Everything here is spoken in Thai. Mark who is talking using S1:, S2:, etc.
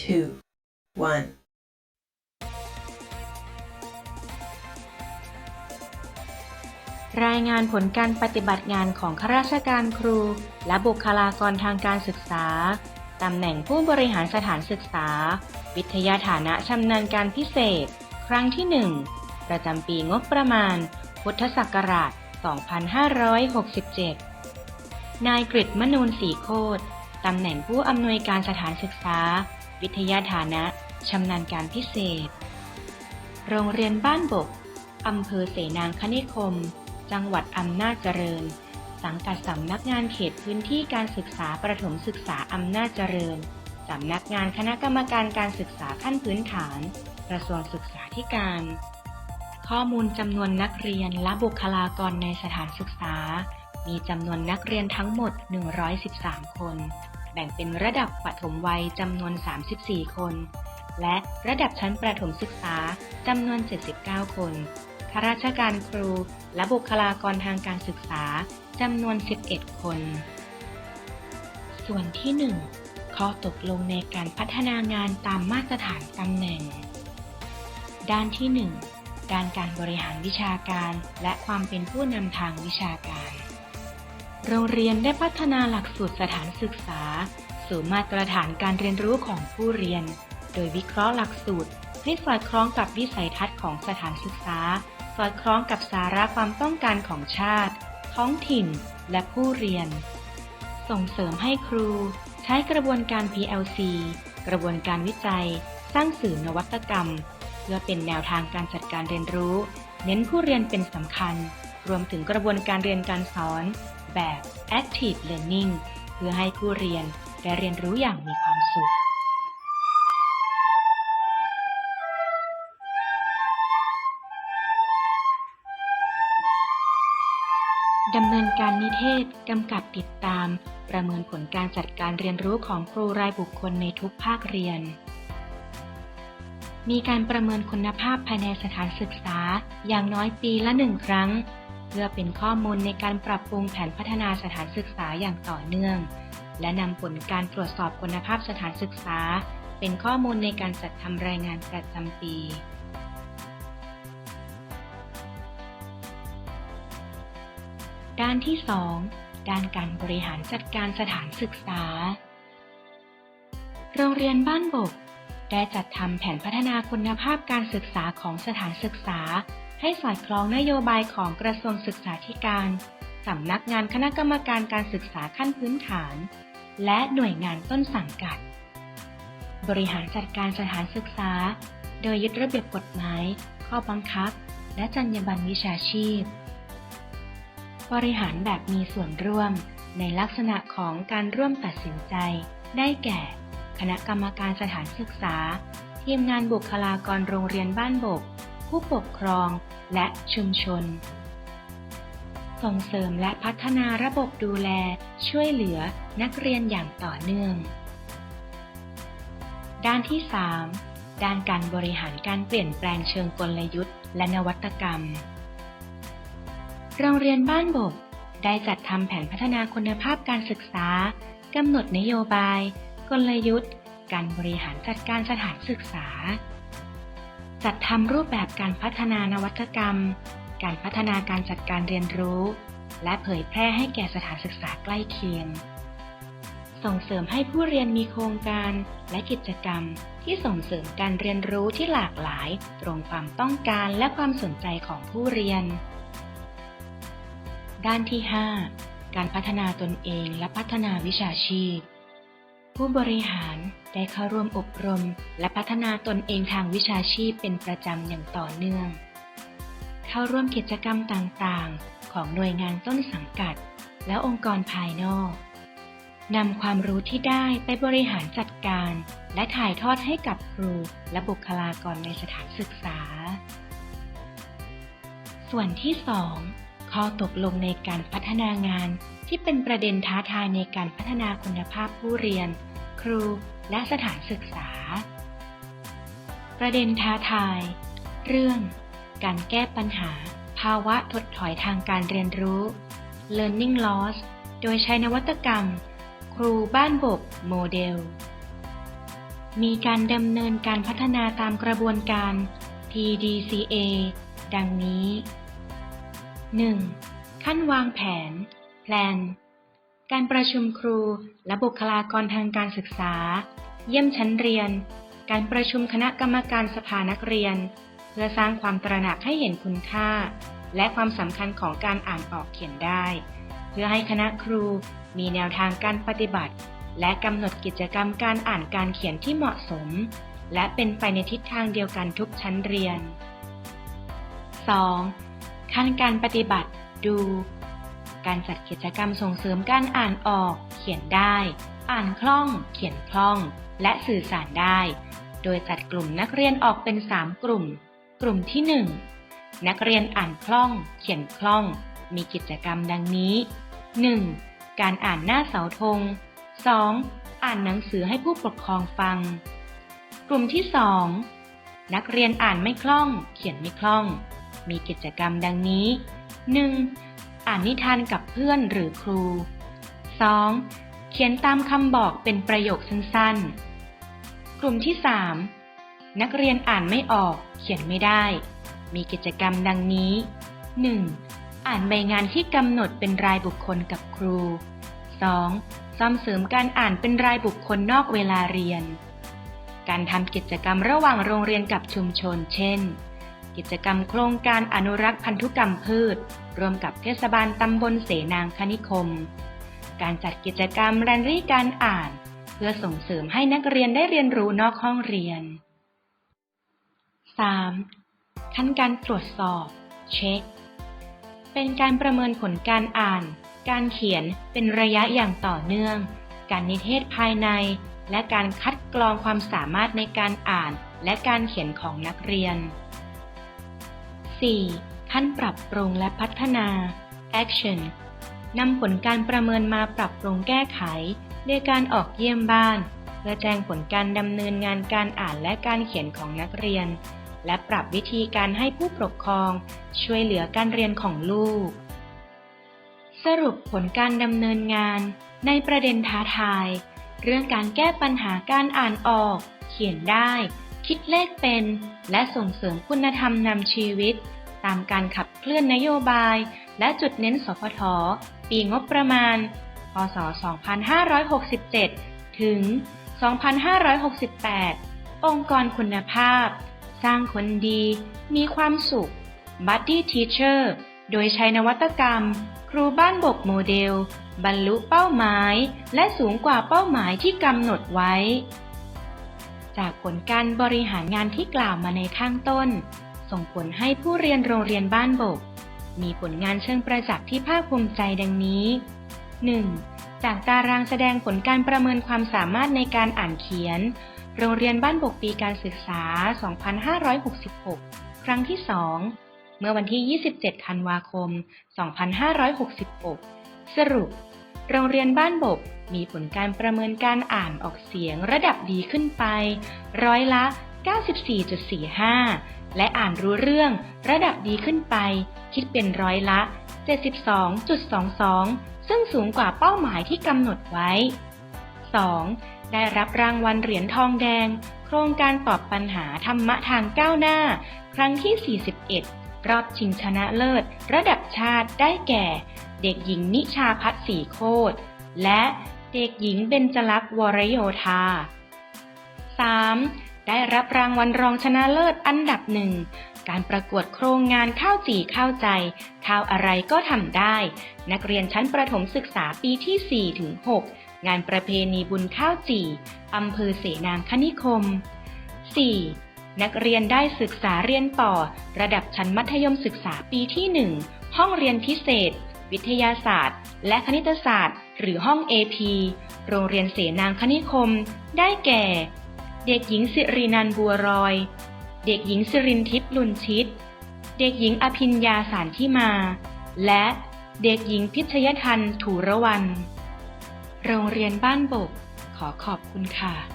S1: two, one.
S2: รายงานผลการปฏิบัติงานของข้าราชการครู และบุคลากรทางการศึกษา ตำแหน่งผู้บริหารสถานศึกษา วิทยาฐานะชำนาญการพิเศษ ครั้งที่ 1 ประจำปีงบประมาณ พุทธศักราช 2567 นายกฤษมนูนศรีโคตรตำแหน่งผู้อำนวยการสถานศึกษา วิทยาฐานะชำนาญการพิเศษ โรงเรียนบ้านบกอำเภอเสนางคณิคม จังหวัดอำนาจเจริญ สังกัดสำนักงานเขตพื้นที่การศึกษาประถมศึกษาอำนาจเจริญ สำนักงานคณะกรรมการการศึกษาขั้นพื้นฐาน กระทรวงศึกษาธิการ ข้อมูลจำนวนนักเรียนและบุคลากรในสถานศึกษา มีจำนวนนักเรียนทั้งหมด 113 คน แบ่งเป็นระดับปฐมวัยจำนวน 34 คน และระดับชั้นประถมศึกษาจำนวน 79 คนข้าราชการครูและบุคลากรทางการศึกษาจำนวน 11 คน ส่วนที่ 1 ข้อตกลงในการพัฒนางานตามมาตรฐานตำแหน่ง ด้านที่ 1 ด้านการบริหารวิชาการและความเป็นผู้นำทางวิชาการ โรงเรียนได้พัฒนาหลักสูตรสถานศึกษา สู่มาตรฐานการเรียนรู้ของผู้เรียน โดยวิเคราะห์หลักสูตรให้สอดคล้องกับวิสัยทัศน์ของสถานศึกษา สอดคล้องกับสาระความต้องการของชาติ ท้องถิ่น และผู้เรียน ส่งเสริมให้ครู ใช้กระบวนการ PLC กระบวนการวิจัย สร้างสื่อนวัตกรรม เพื่อเป็นแนวทางการจัดการเรียนรู้ เน้นผู้เรียนเป็นสำคัญ รวมถึงกระบวนการเรียนการสอน แบบ Active Learning เพื่อให้ผู้เรียนได้เรียนรู้อย่างมีความสุข ดำเนินการนิเทศกำกับติดตาม ประเมินผลการจัดการเรียนรู้ของครูรายบุคคลในทุกภาคเรียน มีการประเมินคุณภาพภายในสถานศึกษาอย่างน้อยปีละหนึ่งครั้ง พื่อเป็นข้อมูลในการปรับปรุงแผนพัฒนาสถานศึกษาอย่างต่อเนื่อง และนำผลการตรวจสอบคุณภาพสถานศึกษา เป็นข้อมูลในการจัดทำรายงานประจำปี ด้านที่ 2 ด้านการบริหารจัดการสถานศึกษา โรงเรียนบ้านบก ได้จัดทำแผนพัฒนาคุณภาพการศึกษาของสถานศึกษา ให้สอดคล้องนโยบายของกระทรวงศึกษาธิการ สำนักงานคณะกรรมการการศึกษาขั้นพื้นฐาน และหน่วยงานต้นสังกัด บริหารจัดการสถานศึกษา โดยยึดระเบียบกฎหมาย ข้อบังคับ และจรรยาบรรณวิชาชีพ บริหารแบบมีส่วนร่วมในลักษณะของการร่วมตัดสินใจ ได้แก่ คณะกรรมการสถานศึกษา ทีมงานบุคลากรโรงเรียนบ้านบก ผู้ปกครองและชุมชน ส่งเสริมและพัฒนาระบบดูแลช่วยเหลือนักเรียนอย่างต่อเนื่อง ด้านที่ 3 ด้านการบริหารการเปลี่ยนแปลงเชิงกลยุทธ์และนวัตกรรม โรงเรียนบ้านบกได้จัดทำแผนพัฒนาคุณภาพการศึกษากำหนดนโยบาย กลยุทธ์ การบริหารจัดการสถานศึกษา จัดทำรูปแบบการพัฒนานวัตกรรม การพัฒนาการจัดการเรียนรู้ และเผยแพร่ให้แก่สถานศึกษาใกล้เคียง ส่งเสริมให้ผู้เรียนมีโครงการและกิจกรรม ที่ส่งเสริมการเรียนรู้ที่หลากหลาย ตรงความต้องการและความสนใจของผู้เรียน ด้านที่ 5 การพัฒนาตนเองและพัฒนาวิชาชีพ ผู้บริหาร ได้เข้าร่วมอบรม และพัฒนาตนเองทางวิชาชีพเป็นประจำอย่างต่อเนื่อง เข้าร่วมกิจกรรมต่างๆ ของหน่วยงานต้นสังกัด และองค์กรภายนอกนำความรู้ที่ได้ไปบริหารจัดการ และถ่ายทอดให้กับครูและบุคลากรในสถานศึกษา ส่วนที่ 2 ข้อตกลงในการพัฒนางานที่เป็นประเด็นท้าทายในการพัฒนาคุณภาพผู้เรียน ครู และสถานศึกษา ประเด็นท้าทาย เรื่อง การแก้ปัญหา ภาวะถดถอยทางการเรียนรู้ learning loss โดยใช้นวัตกรรม ครูบ้านบกโมเดล มีการดำเนินการพัฒนาตามกระบวนการ PDCA ดังนี้ 1. ขั้นวางแผน Plan การประชุมครู และบุคลากรทางการศึกษา เยี่ยมชั้นเรียน การประชุมคณะกรรมการสภานักเรียน เพื่อสร้างความตระหนักให้เห็นคุณค่า และความสำคัญของการอ่านออกเขียนได้ เพื่อให้คณะครูมีแนวทางการปฏิบัติ และกำหนดกิจกรรมการอ่านการเขียนที่เหมาะสม และเป็นไปในทิศทางเดียวกันทุกชั้นเรียน 2. ขั้นการปฏิบัติ ดู การจัดกิจกรรมส่งเสริมการอ่านออก เขียนได้ อ่านคล่อง เขียนคล่อง และสื่อสารได้ โดยจัดกลุ่มนักเรียนออกเป็น 3 กลุ่ม กลุ่มที่ 1 นักเรียนอ่านคล่อง เขียนคล่อง มีกิจกรรมดังนี้ 1. การอ่านหน้าเสาธง 2. อ่านหนังสือให้ผู้ปกครองฟัง กลุ่มที่ 2 นักเรียนอ่านไม่คล่อง เขียนไม่คล่อง มีกิจกรรมดังนี้ 1. อ่านนิทานกับเพื่อนหรือครู 2. เขียนตามคำบอกเป็นประโยคสั้นๆ กลุ่มที่ 3 นักเรียนอ่านไม่ออก เขียนไม่ได้ มีกิจกรรมดังนี้ 1. อ่านใบงานที่กำหนดเป็นรายบุคคลกับครู 2. ซ่อมเสริมการอ่านเป็นรายบุคคลนอกเวลาเรียน การทำกิจกรรมระหว่างโรงเรียนกับชุมชน เช่น กิจกรรมโครงการอนุรักษ์พันธุกรรมพืช ร่วมกับเทศบาลตำบลเสนางคณิคม การจัดกิจกรรมแรนรี่การอ่าน เพื่อส่งเสริมให้นักเรียนได้เรียนรู้นอกห้องเรียน 3. ขั้นการตรวจสอบ เช็ค เป็นการประเมินผลการอ่าน การเขียนเป็นระยะอย่างต่อเนื่อง การนิเทศภายใน และการคัดกรองความสามารถในการอ่าน และการเขียนของนักเรียน 4. ขั้นปรับปรุงและพัฒนา Action นำผลการประเมินมาปรับปรุงแก้ไขด้วยการออกเยี่ยมบ้าน เพื่อแจ้งผลการดำเนินงานการอ่านและการเขียนของนักเรียน และปรับวิธีการให้ผู้ปกครอง ช่วยเหลือการเรียนของลูก สรุปผลการดำเนินงาน ในประเด็นท้าทาย เรื่องการแก้ปัญหาการอ่านออก เขียนได้ คิดเลขเป็น และส่งเสริมคุณธรรมนำชีวิต ตามการขับเคลื่อนนโยบาย และจุดเน้นสพท ปีงบประมาณ พศ 2567 ถึง 2568 องค์กรคุณภาพ สร้างคนดี มีความสุข Buddy Teacher โดยใช้นวัตกรรม ครูบ้านบกโมเดล บรรลุเป้าหมาย และสูงกว่าเป้าหมายที่กำหนดไว้ จากผลการบริหารงานที่กล่าวมาในข้างต้น ส่งผลให้ผู้เรียนโรงเรียนบ้านบก มีผลงานเชิงประจักษ์ที่ภาคภูมิใจดังนี้ 1. จากตารางแสดงผลการประเมินความสามารถในการอ่านเขียน โรงเรียนบ้านบกปีการศึกษา 2566 ครั้งที่ 2 เมื่อวันที่ 27 ธันวาคม 2566 สรุป โรงเรียนบ้านบกมีผลการประเมินการอ่านออกเสียงระดับดีขึ้นไป ร้อยละ 94.45 และอ่านรู้เรื่องระดับดีขึ้นไป คิดเป็นร้อยละ 72.22 ซึ่งสูงกว่าเป้าหมายที่กำหนดไว้ 2. ได้รับรางวัลเหรียญทองแดง โครงการตอบปัญหาธรรมะทางก้าวหน้า ครั้งที่ 41 รอบชิงชนะเลิศ ระดับชาติได้แก่ เด็กหญิงนิชาพัฒน์ศรีโคตรและเด็กหญิงเบญจลักษณ์วรโยธา 3. ได้รับรางวัลรองชนะเลิศอันดับหนึ่ง การประกวดโครงงานข้าวจี่ข้าวใจ ข้าวอะไรก็ทำได้ นักเรียนชั้นประถมศึกษาปีที่ 4 ถึง 6 งานประเพณีบุญข้าวจี่อำเภอเสนางคณิคม 4. นักเรียนได้ศึกษาเรียนต่อ ระดับชั้นมัธยมศึกษาปีที่ 1 ห้องเรียนพิเศษ วิทยาศาสตร์ และคณิตศาสตร์ หรือห้อง AP โรงเรียนเสนางคณิคม ได้แก่ เด็กหญิงสิรินันบัวรอย เด็กหญิงสิรินทิพย์ลุนชิต เด็กหญิงอภิญญาสารที่มา และเด็กหญิงพิชยทันถูระวัน โรงเรียนบ้านบกขอขอบคุณค่ะ